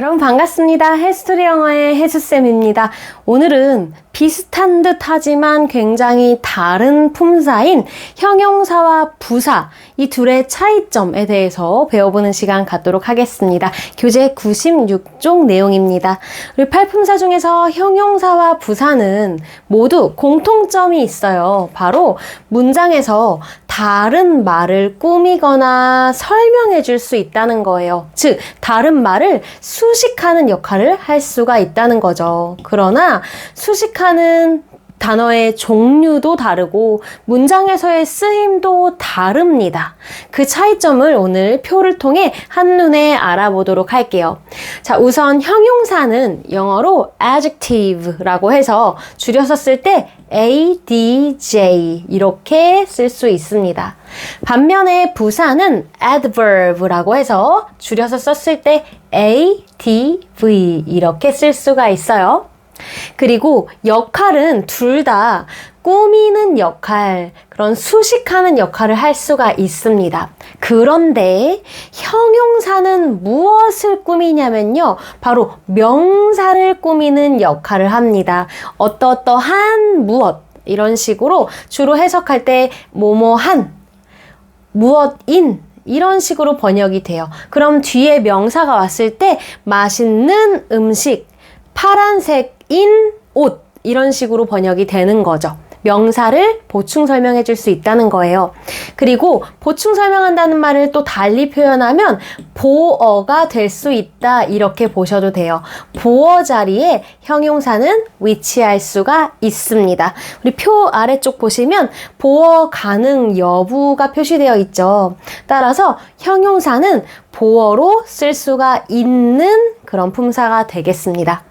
여러분 반갑습니다. 헬스토리 영어의 혜수쌤입니다. 오늘은 비슷한 듯 하지만 굉장히 다른 품사인 형용사와 부사 이 둘의 차이점에 대해서 배워보는 시간 갖도록 하겠습니다. 교재 96쪽 내용입니다. 우리 팔품사 중에서 형용사와 부사는 모두 공통점이 있어요. 바로 문장에서 다른 말을 꾸미거나 설명해 줄 수 있다는 거예요. 즉, 다른 말을 수식하는 역할을 할 수가 있다는 거죠. 그러나 수식하는 단어의 종류도 다르고 문장에서의 쓰임도 다릅니다. 그 차이점을 오늘 표를 통해 한눈에 알아보도록 할게요. 자, 우선 형용사는 영어로 adjective라고 해서 줄여서 쓸 때 adj 이렇게 쓸 수 있습니다. 반면에 부사는 adverb라고 해서 줄여서 썼을 때 adv 이렇게 쓸 수가 있어요. 그리고 역할은 둘 다 꾸미는 역할, 그런 수식하는 역할을 할 수가 있습니다. 그런데 형용사는 무엇을 꾸미냐면요. 바로 명사를 꾸미는 역할을 합니다. 어떠어떠한 무엇, 이런 식으로 주로 해석할 때 뭐뭐한, 무엇인, 이런 식으로 번역이 돼요. 그럼 뒤에 명사가 왔을 때 맛있는 음식, 파란색 인 옷 이런 식으로 번역이 되는 거죠. 명사를 보충 설명해 줄 수 있다는 거예요. 그리고 보충 설명한다는 말을 또 달리 표현하면 보어가 될 수 있다 이렇게 보셔도 돼요. 보어 자리에 형용사는 위치할 수가 있습니다. 우리 표 아래쪽 보시면 보어 가능 여부가 표시되어 있죠. 따라서 형용사는 보어로 쓸 수가 있는 그런 품사가 되겠습니다.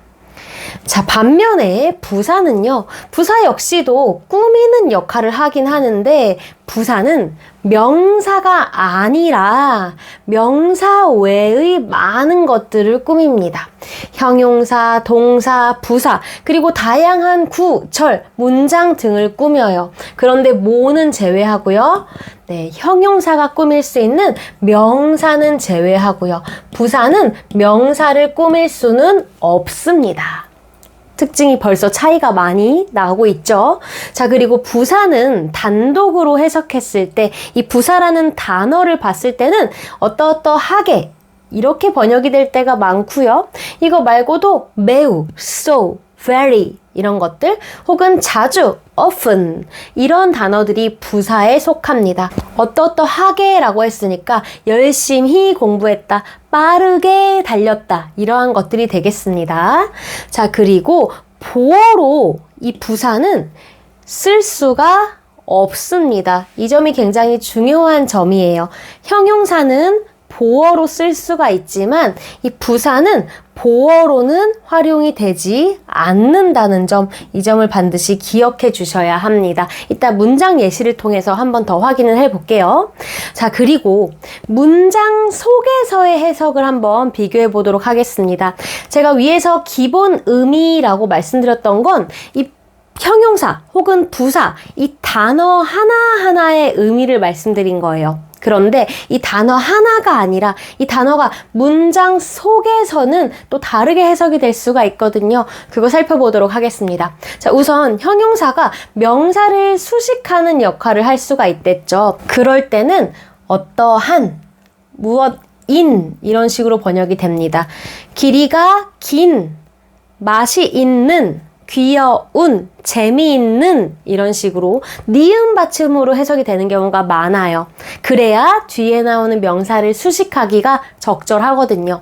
자, 반면에 부사는요, 부사 역시도 꾸미는 역할을 하긴 하는데, 부사는 명사가 아니라 명사 외의 많은 것들을 꾸밉니다. 형용사, 동사, 부사, 그리고 다양한 구, 철, 문장 등을 꾸며요. 그런데 뭐는 제외하고요. 네, 형용사가 꾸밀 수 있는 명사는 제외하고요. 부사는 명사를 꾸밀 수는 없습니다. 특징이 벌써 차이가 많이 나오고 있죠. 자, 그리고 부사는 단독으로 해석했을 때 이 부사라는 단어를 봤을 때는 어떠어떠하게 이렇게 번역이 될 때가 많고요. 이거 말고도 매우, so, very 이런 것들 혹은 자주, often 이런 단어들이 부사에 속합니다. 어떠어떠하게라고 했으니까 열심히 공부했다, 빠르게 달렸다 이러한 것들이 되겠습니다. 자 그리고 보어로 이 부사는 쓸 수가 없습니다. 이 점이 굉장히 중요한 점이에요. 형용사는 보어로 쓸 수가 있지만 이 부사는 보어로는 활용이 되지 않는다는 점, 이 점을 반드시 기억해 주셔야 합니다. 이따 문장 예시를 통해서 한번 더 확인을 해 볼게요. 자, 그리고 문장 속에서의 해석을 한번 비교해 보도록 하겠습니다. 제가 위에서 기본 의미라고 말씀드렸던 건이 형용사 혹은 부사, 이 단어 하나하나의 의미를 말씀드린 거예요. 그런데 이 단어 하나가 아니라 이 단어가 문장 속에서는 또 다르게 해석이 될 수가 있거든요. 그거 살펴보도록 하겠습니다. 자, 우선 형용사가 명사를 수식하는 역할을 할 수가 있댔죠. 그럴 때는 어떠한, 무엇 인 이런 식으로 번역이 됩니다. 길이가 긴, 맛이 있는, 귀여운, 재미있는 이런 식으로 니은 받침으로 해석이 되는 경우가 많아요. 그래야 뒤에 나오는 명사를 수식하기가 적절하거든요.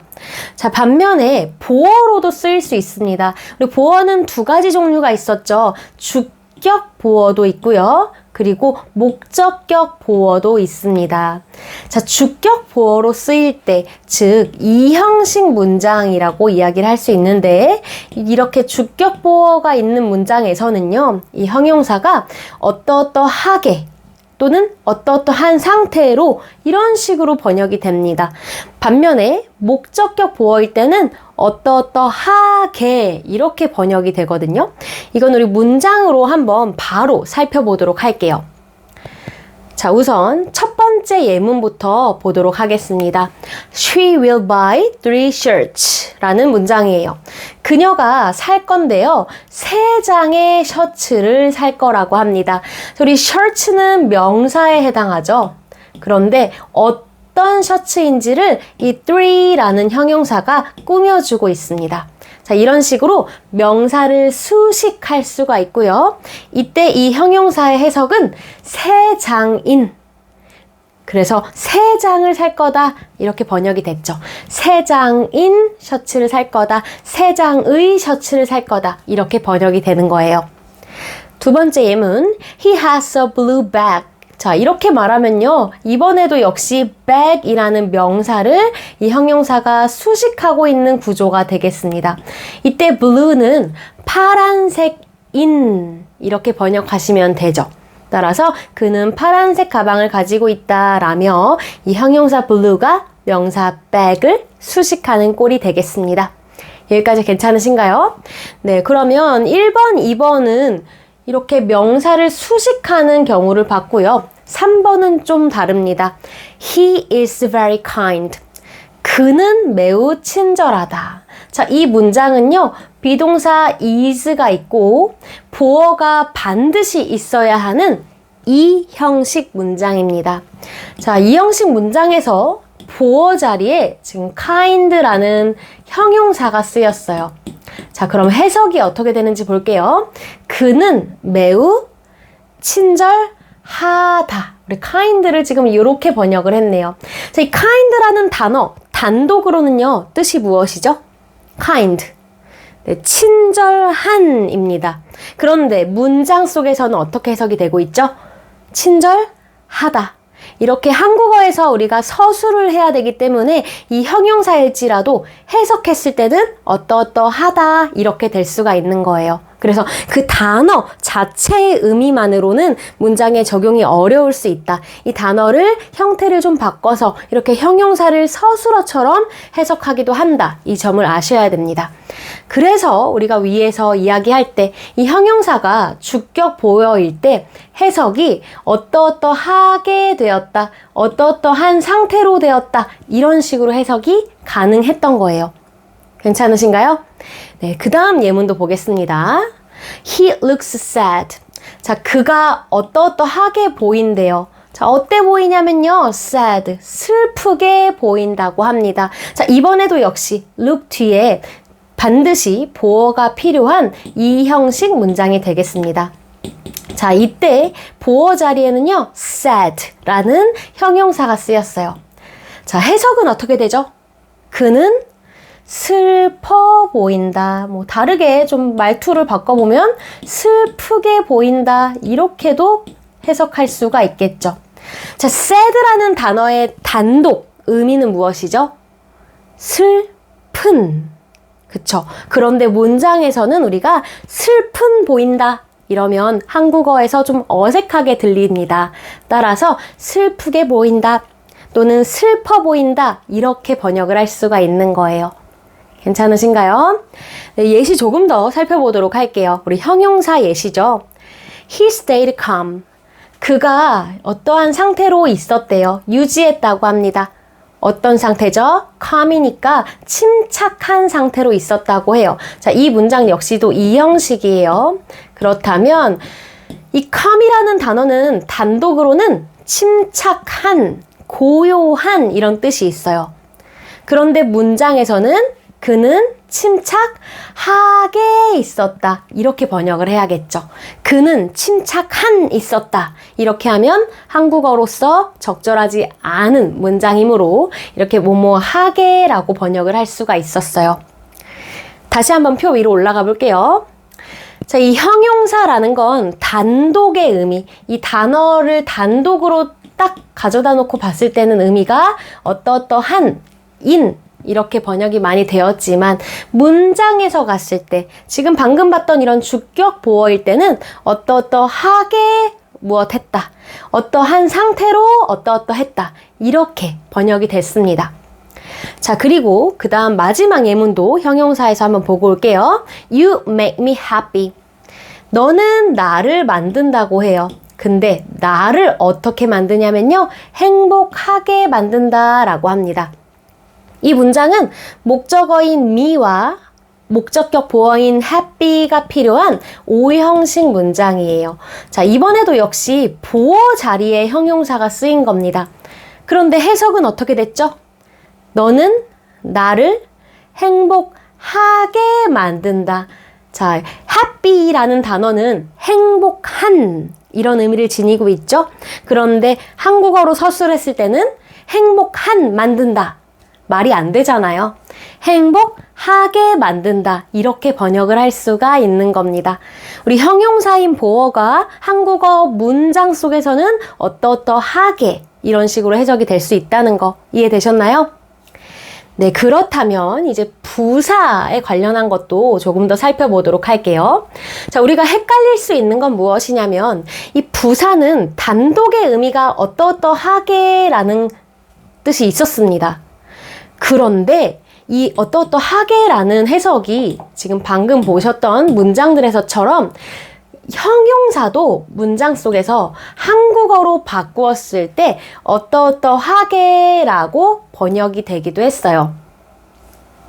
자, 반면에 보어로도 쓰일 수 있습니다. 그리고 보어는 두 가지 종류가 있었죠. 주격 보어도 있고요. 그리고 목적격 보어도 있습니다. 자, 주격 보어로 쓰일 때, 즉, 이 형식 문장이라고 이야기를 할 수 있는데, 이렇게 주격 보어가 있는 문장에서는요, 이 형용사가 어떠어떠하게 또는 어떠어떠한 상태로 이런 식으로 번역이 됩니다. 반면에 목적격 보어일 때는 어떠어떠하게 이렇게 번역이 되거든요. 이건 우리 문장으로 한번 바로 살펴보도록 할게요. 자, 우선 첫 번째 예문부터 보도록 하겠습니다. She will buy three shirts 라는 문장이에요. 그녀가 살 건데요. 세 장의 셔츠를 살 거라고 합니다. 우리 shirts는 명사에 해당하죠. 그런데 어떤 셔츠인지를 이 three라는 형용사가 꾸며주고 있습니다. 자, 이런 식으로 명사를 수식할 수가 있고요. 이때 이 형용사의 해석은 세 장인. 그래서 세 장을 살 거다. 이렇게 번역이 됐죠. 세 장인 셔츠를 살 거다. 세 장의 셔츠를 살 거다. 이렇게 번역이 되는 거예요. 두 번째 예문. He has a blue bag. 자, 이렇게 말하면요. 이번에도 역시 bag이라는 명사를 이 형용사가 수식하고 있는 구조가 되겠습니다. 이때 blue는 파란색인 이렇게 번역하시면 되죠. 따라서 그는 파란색 가방을 가지고 있다라며 이 형용사 blue가 명사 bag을 수식하는 꼴이 되겠습니다. 여기까지 괜찮으신가요? 네, 그러면 1번, 2번은 이렇게 명사를 수식하는 경우를 봤고요. 3번은 좀 다릅니다. He is very kind. 그는 매우 친절하다. 자, 이 문장은요, 비동사 is가 있고, 보어가 반드시 있어야 하는 이 형식 문장입니다. 자, 이 형식 문장에서 보어 자리에 지금 kind라는 형용사가 쓰였어요. 자, 그럼 해석이 어떻게 되는지 볼게요. 그는 매우 친절하다. 우리 kind를 지금 이렇게 번역을 했네요. 자, 이 kind라는 단어 단독으로는요, 뜻이 무엇이죠? Kind. 네, 친절한입니다. 그런데 문장 속에서는 어떻게 해석이 되고 있죠? 친절하다. 이렇게 한국어에서 우리가 서술을 해야 되기 때문에 이 형용사일지라도 해석했을 때는 어떠어떠하다 이렇게 될 수가 있는 거예요. 그래서 그 단어 자체의 의미만으로는 문장에 적용이 어려울 수 있다. 이 단어를 형태를 좀 바꿔서 이렇게 형용사를 서술어처럼 해석하기도 한다. 이 점을 아셔야 됩니다. 그래서 우리가 위에서 이야기할 때 이 형용사가 주격 보여일 때 해석이 어떠어떠하게 되었다, 어떠어떠한 상태로 되었다, 이런 식으로 해석이 가능했던 거예요. 괜찮으신가요? 네, 그 다음 예문도 보겠습니다. He looks sad. 자, 그가 어떠어떠하게 보인대요. 자, 어때 보이냐면요. sad. 슬프게 보인다고 합니다. 자, 이번에도 역시 look 뒤에 반드시 보어가 필요한 이 형식 문장이 되겠습니다. 자, 이때 보어 자리에는요, sad라는 형용사가 쓰였어요. 자, 해석은 어떻게 되죠? 그는 슬퍼 보인다. 뭐, 다르게 좀 말투를 바꿔보면 슬프게 보인다. 이렇게도 해석할 수가 있겠죠. 자, sad라는 단어의 단독 의미는 무엇이죠? 슬픈. 그쵸. 그런데 문장에서는 우리가 슬픈 보인다. 이러면 한국어에서 좀 어색하게 들립니다. 따라서 슬프게 보인다. 또는 슬퍼 보인다. 이렇게 번역을 할 수가 있는 거예요. 괜찮으신가요? 네, 예시 조금 더 살펴보도록 할게요. 우리 형용사 예시죠. He stayed calm. 그가 어떠한 상태로 있었대요. 유지했다고 합니다. 어떤 상태죠? calm이니까 침착한 상태로 있었다고 해요. 자, 이 문장 역시도 이 형식이에요. 그렇다면 이 calm이라는 단어는 단독으로는 침착한, 고요한 이런 뜻이 있어요. 그런데 문장에서는 그는 침착하게 있었다. 이렇게 번역을 해야겠죠. 그는 침착한 있었다. 이렇게 하면 한국어로서 적절하지 않은 문장이므로 이렇게 뭐뭐하게라고 번역을 할 수가 있었어요. 다시 한번 표 위로 올라가 볼게요. 자, 이 형용사라는 건 단독의 의미, 이 단어를 단독으로 딱 가져다 놓고 봤을 때는 의미가 어떠어떠한 인 이렇게 번역이 많이 되었지만 문장에서 갔을 때 지금 방금 봤던 이런 주격 보어일 때는 어떠어떠하게 무엇했다. 어떠한 상태로 어떠어떠했다. 이렇게 번역이 됐습니다. 자, 그리고 그 다음 마지막 예문도 형용사에서 한번 보고 올게요. You make me happy. 너는 나를 만든다고 해요. 근데 나를 어떻게 만드냐면요. 행복하게 만든다라고 합니다. 이 문장은 목적어인 me와 목적격 보어인 happy가 필요한 오형식 문장이에요. 자, 이번에도 역시 보어 자리에 형용사가 쓰인 겁니다. 그런데 해석은 어떻게 됐죠? 너는 나를 행복하게 만든다. 자, happy라는 단어는 행복한 이런 의미를 지니고 있죠. 그런데 한국어로 서술했을 때는 행복한 만든다. 말이 안 되잖아요. 행복하게 만든다. 이렇게 번역을 할 수가 있는 겁니다. 우리 형용사인 보어가 한국어 문장 속에서는 어떠어떠하게 이런 식으로 해석이 될 수 있다는 거 이해되셨나요? 네, 그렇다면 이제 부사에 관련한 것도 조금 더 살펴보도록 할게요. 자, 우리가 헷갈릴 수 있는 건 무엇이냐면 이 부사는 단독의 의미가 어떠어떠하게라는 뜻이 있었습니다. 그런데 이 어떠어떠하게라는 해석이 지금 방금 보셨던 문장들에서처럼 형용사도 문장 속에서 한국어로 바꾸었을 때 어떠어떠하게라고 번역이 되기도 했어요.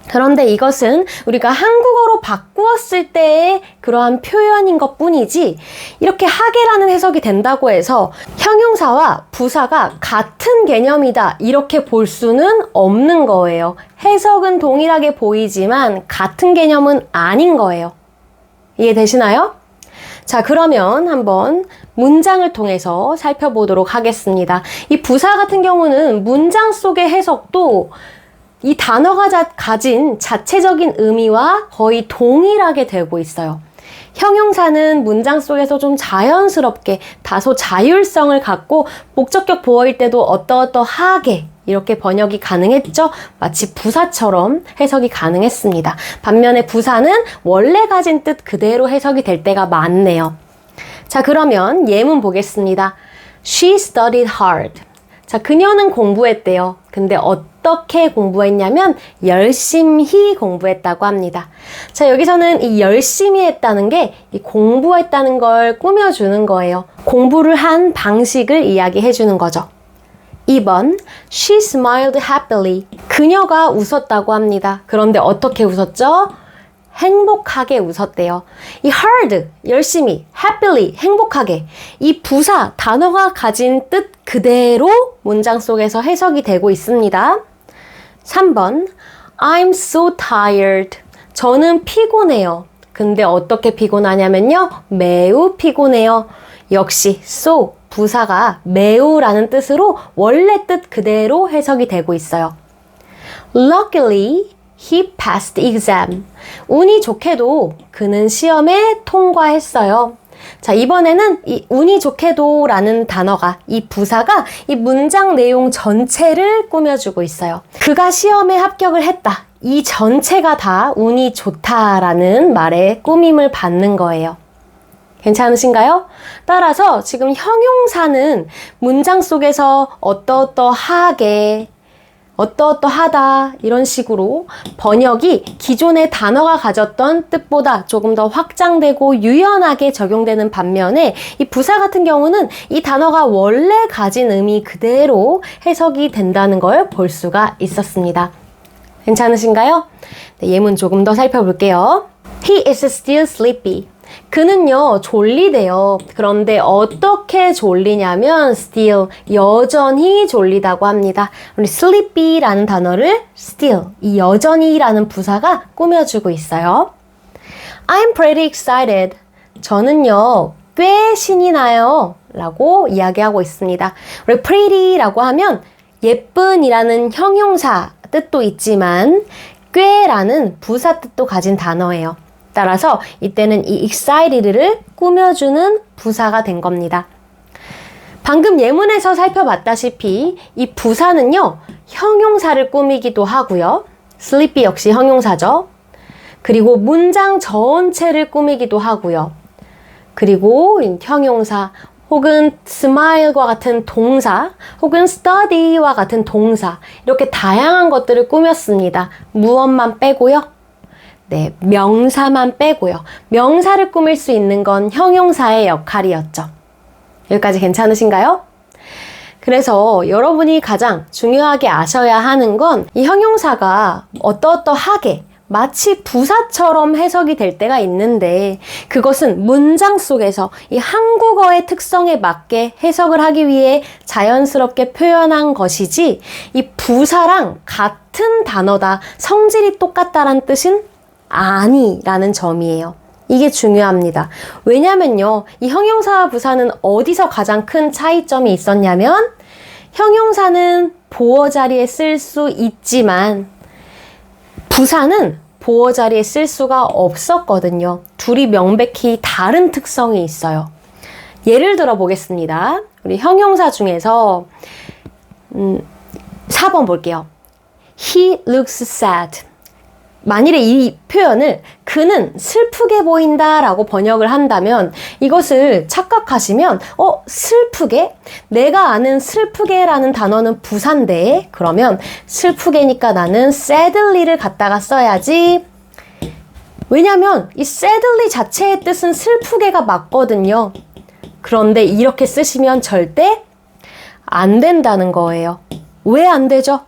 그런데 이것은 우리가 한국어로 바꾸었을 때의 그러한 표현인 것 뿐이지, 이렇게 하게라는 해석이 된다고 해서 형용사와 부사가 같은 개념이다, 이렇게 볼 수는 없는 거예요. 해석은 동일하게 보이지만 같은 개념은 아닌 거예요. 이해되시나요? 자, 그러면 한번 문장을 통해서 살펴보도록 하겠습니다. 이 부사 같은 경우는 문장 속의 해석도 이 단어가 자, 가진 자체적인 의미와 거의 동일하게 되고 있어요. 형용사는 문장 속에서 좀 자연스럽게 다소 자율성을 갖고 목적격 보어일 때도 어떠어떠하게 이렇게 번역이 가능했죠. 마치 부사처럼 해석이 가능했습니다. 반면에 부사는 원래 가진 뜻 그대로 해석이 될 때가 많네요. 자, 그러면 예문 보겠습니다. She studied hard. 자, 그녀는 공부했대요. 근데 어떻게 공부했냐면 열심히 공부했다고 합니다. 자, 여기서는 이 열심히 했다는 게 이 공부했다는 걸 꾸며주는 거예요. 공부를 한 방식을 이야기해 주는 거죠. 2번, she smiled happily. 그녀가 웃었다고 합니다. 그런데 어떻게 웃었죠? 행복하게 웃었대요. 이 hard, 열심히, happily, 행복하게. 이 부사, 단어가 가진 뜻 그대로 문장 속에서 해석이 되고 있습니다. 3번, I'm so tired. 저는 피곤해요. 근데 어떻게 피곤하냐면요. 매우 피곤해요. 역시 so, 부사가 매우라는 뜻으로 원래 뜻 그대로 해석이 되고 있어요. Luckily, he passed exam. 운이 좋게도 그는 시험에 통과했어요. 자, 이번에는 이 운이 좋게도 라는 단어가, 이 부사가 이 문장 내용 전체를 꾸며주고 있어요. 그가 시험에 합격을 했다. 이 전체가 다 운이 좋다라는 말에 꾸밈을 받는 거예요. 괜찮으신가요? 따라서 지금 형용사는 문장 속에서 어떠어떠하게 어떠어떠하다 이런 식으로 번역이 기존의 단어가 가졌던 뜻보다 조금 더 확장되고 유연하게 적용되는 반면에 이 부사 같은 경우는 이 단어가 원래 가진 의미 그대로 해석이 된다는 걸 볼 수가 있었습니다. 괜찮으신가요? 네, 예문 조금 더 살펴볼게요. He is still sleepy. 그는요, 졸리대요. 그런데 어떻게 졸리냐면, still, 여전히 졸리다고 합니다. 우리 sleepy라는 단어를 still, 이 여전히라는 부사가 꾸며주고 있어요. I'm pretty excited. 저는요, 꽤 신이 나요. 라고 이야기하고 있습니다. 우리 pretty라고 하면 예쁜이라는 형용사 뜻도 있지만, 꽤라는 부사 뜻도 가진 단어예요. 따라서 이때는 이 excited를 꾸며주는 부사가 된 겁니다. 방금 예문에서 살펴봤다시피 이 부사는요, 형용사를 꾸미기도 하고요. sleepy 역시 형용사죠. 그리고 문장 전체를 꾸미기도 하고요. 그리고 형용사 혹은 smile과 같은 동사 혹은 study와 같은 동사 이렇게 다양한 것들을 꾸몄습니다. 무엇만 빼고요. 네, 명사만 빼고요. 명사를 꾸밀 수 있는 건 형용사의 역할이었죠. 여기까지 괜찮으신가요? 그래서 여러분이 가장 중요하게 아셔야 하는 건 이 형용사가 어떠어떠하게 마치 부사처럼 해석이 될 때가 있는데 그것은 문장 속에서 이 한국어의 특성에 맞게 해석을 하기 위해 자연스럽게 표현한 것이지 이 부사랑 같은 단어다 성질이 똑같다란 뜻은 아니라는 점이에요. 이게 중요합니다. 왜냐면요. 이 형용사와 부사는 어디서 가장 큰 차이점이 있었냐면 형용사는 보어 자리에 쓸 수 있지만 부사는 보어 자리에 쓸 수가 없었거든요. 둘이 명백히 다른 특성이 있어요. 예를 들어 보겠습니다. 우리 형용사 중에서 음, 4번 볼게요. He looks sad. 만일에 이 표현을 그는 슬프게 보인다 라고 번역을 한다면 이것을 착각하시면 어 슬프게? 내가 아는 슬프게 라는 단어는 부사인데? 그러면 슬프게니까 나는 sadly를 갖다가 써야지. 왜냐면 이 sadly 자체의 뜻은 슬프게가 맞거든요. 그런데 이렇게 쓰시면 절대 안 된다는 거예요. 왜 안 되죠?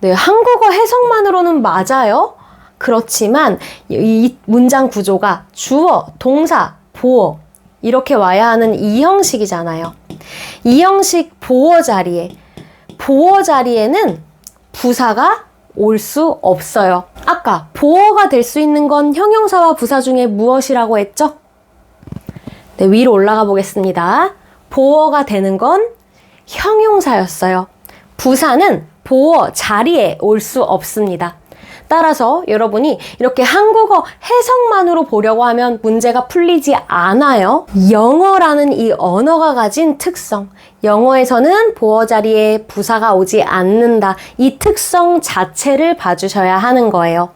네, 한국어 해석만으로는 맞아요. 그렇지만 이 문장 구조가 주어, 동사, 보어 이렇게 와야 하는 이 형식이잖아요. 이 형식 보어 자리에 보어 자리에는 부사가 올 수 없어요. 아까 보어가 될 수 있는 건 형용사와 부사 중에 무엇이라고 했죠? 네, 위로 올라가 보겠습니다. 보어가 되는 건 형용사였어요. 부사는 보어 자리에 올 수 없습니다. 따라서 여러분이 이렇게 한국어 해석만으로 보려고 하면 문제가 풀리지 않아요. 영어라는 이 언어가 가진 특성. 영어에서는 보어 자리에 부사가 오지 않는다. 이 특성 자체를 봐주셔야 하는 거예요.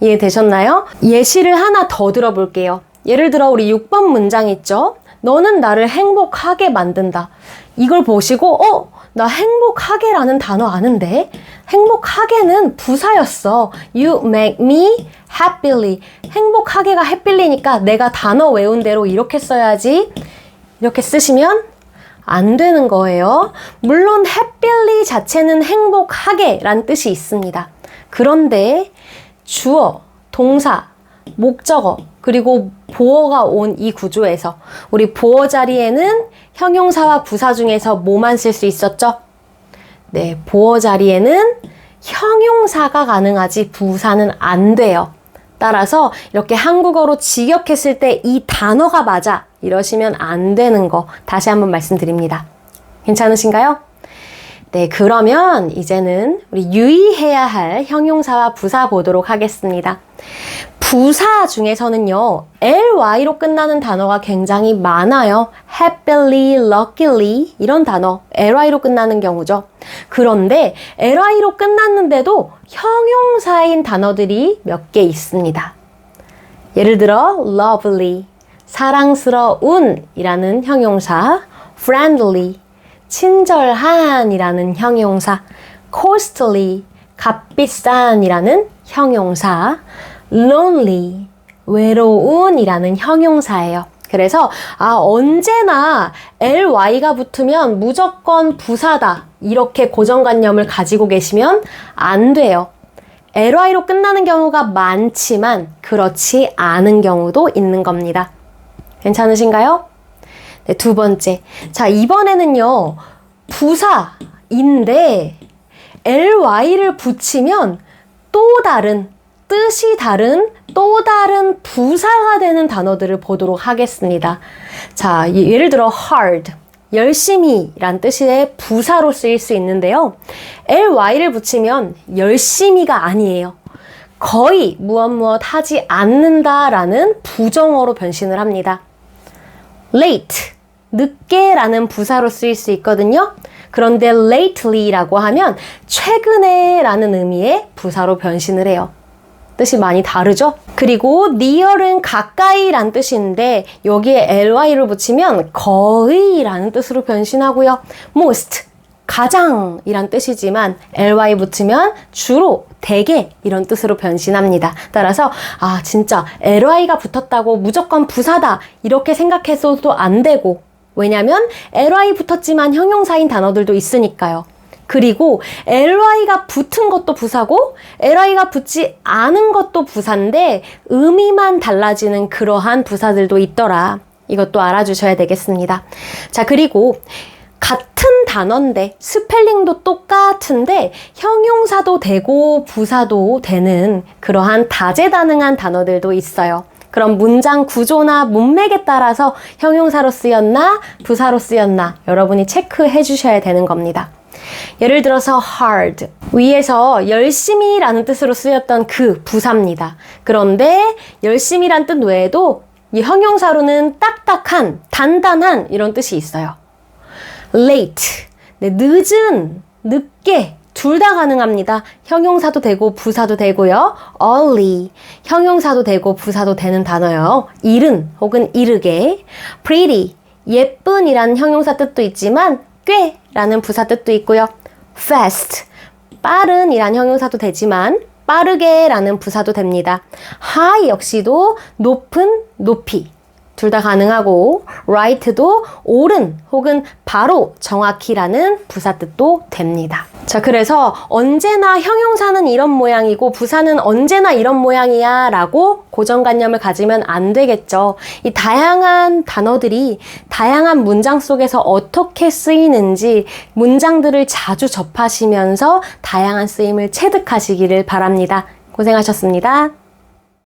이해되셨나요? 예시를 하나 더 들어볼게요. 예를 들어 우리 6번 문장 있죠? 너는 나를 행복하게 만든다. 이걸 보시고, 어? 나 행복하게라는 단어 아는데? 행복하게는 부사였어. You make me happily. 행복하게가 happy니까 내가 단어 외운 대로 이렇게 써야지. 이렇게 쓰시면 안 되는 거예요. 물론 happily 자체는 행복하게 란 뜻이 있습니다. 그런데 주어, 동사, 목적어, 그리고 보어가 온 이 구조에서 우리 보어 자리에는 형용사와 부사 중에서 뭐만 쓸 수 있었죠? 네, 보어 자리에는 형용사가 가능하지 부사는 안 돼요. 따라서 이렇게 한국어로 직역했을 때 이 단어가 맞아 이러시면 안 되는 거 다시 한번 말씀드립니다. 괜찮으신가요? 네, 그러면 이제는 우리 유의해야 할 형용사와 부사 보도록 하겠습니다. 부사 중에서는요, ly로 끝나는 단어가 굉장히 많아요. happily, luckily 이런 단어 ly로 끝나는 경우죠. 그런데 ly로 끝났는데도 형용사인 단어들이 몇 개 있습니다. 예를 들어 lovely, 사랑스러운 이라는 형용사, friendly, 친절한 이라는 형용사, costly, 값비싼 이라는 형용사, lonely, 외로운이라는 형용사예요. 그래서 아 언제나 ly가 붙으면 무조건 부사다 이렇게 고정관념을 가지고 계시면 안 돼요. ly로 끝나는 경우가 많지만 그렇지 않은 경우도 있는 겁니다. 괜찮으신가요? 네, 두 번째. 자, 이번에는요. 부사인데 ly를 붙이면 또 다른 뜻이 다른 또 다른 부사가 되는 단어들을 보도록 하겠습니다. 자, 예를 들어 hard, 열심히 란 뜻의 부사로 쓰일 수 있는데요. ly를 붙이면 열심히가 아니에요. 거의 무엇 무엇 하지 않는다 라는 부정어로 변신을 합니다. late, 늦게 라는 부사로 쓰일 수 있거든요. 그런데 lately라고 하면 최근에 라는 의미의 부사로 변신을 해요. 뜻이 많이 다르죠? 그리고 near은 가까이란 뜻인데 여기에 ly를 붙이면 거의라는 뜻으로 변신하고요. most 가장이란 뜻이지만 ly 붙으면 주로 대개 이런 뜻으로 변신합니다. 따라서 아 진짜 ly가 붙었다고 무조건 부사다 이렇게 생각해서도 안 되고 왜냐면 ly 붙었지만 형용사인 단어들도 있으니까요. 그리고 ly가 붙은 것도 부사고 ly가 붙지 않은 것도 부사인데 의미만 달라지는 그러한 부사들도 있더라. 이것도 알아주셔야 되겠습니다. 자, 그리고 같은 단어인데 스펠링도 똑같은데 형용사도 되고 부사도 되는 그러한 다재다능한 단어들도 있어요. 그럼 문장 구조나 문맥에 따라서 형용사로 쓰였나 부사로 쓰였나 여러분이 체크해 주셔야 되는 겁니다. 예를 들어서 hard 위에서 열심히라는 뜻으로 쓰였던 그 부사입니다. 그런데 열심히란 뜻 외에도 이 형용사로는 딱딱한, 단단한 이런 뜻이 있어요. late 네, 늦은, 늦게 둘 다 가능합니다. 형용사도 되고 부사도 되고요. early 형용사도 되고 부사도 되는 단어요. 이른 혹은 이르게 pretty 예쁜이라는 형용사 뜻도 있지만 꽤라는 부사 뜻도 있고요. fast 빠른 이란 형용사도 되지만 빠르게라는 부사도 됩니다. high 역시도 높은, 높이 둘 다 가능하고 right도 옳은 혹은 바로 정확히라는 부사 뜻도 됩니다. 자, 그래서 언제나 형용사는 이런 모양이고 부사는 언제나 이런 모양이야 라고 고정관념을 가지면 안 되겠죠. 이 다양한 단어들이 다양한 문장 속에서 어떻게 쓰이는지 문장들을 자주 접하시면서 다양한 쓰임을 체득하시기를 바랍니다. 고생하셨습니다.